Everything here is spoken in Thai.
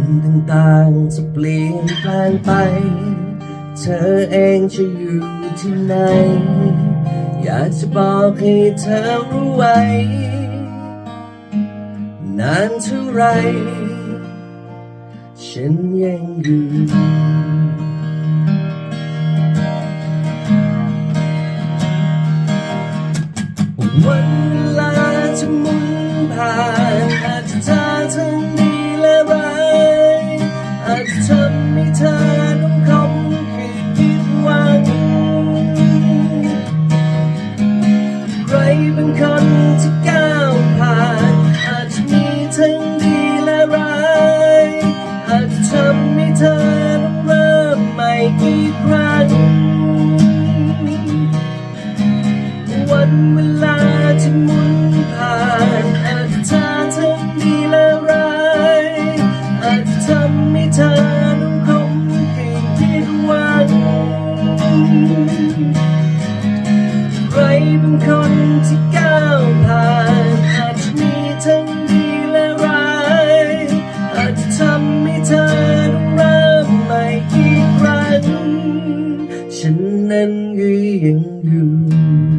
สิ่งต่างๆจะเปลี่ยนแปลงไป เธอเองจะอยู่ที่ไหน อยากจะบอกให้เธอรู้ไว้ นานเท่าไร ฉันยังอยู่วัน ป็นคนที่ก้าวผ่านอาจจะมีทั้งดีและร้ายอาจจะทำให้เธอต้องเริ่มใหม่อีกครั้งวันเวลาที่หมุนผ่านอาจจะเธอทั้งดีและร้ายอาจจะทำให้เธอ 烟雨盈盈。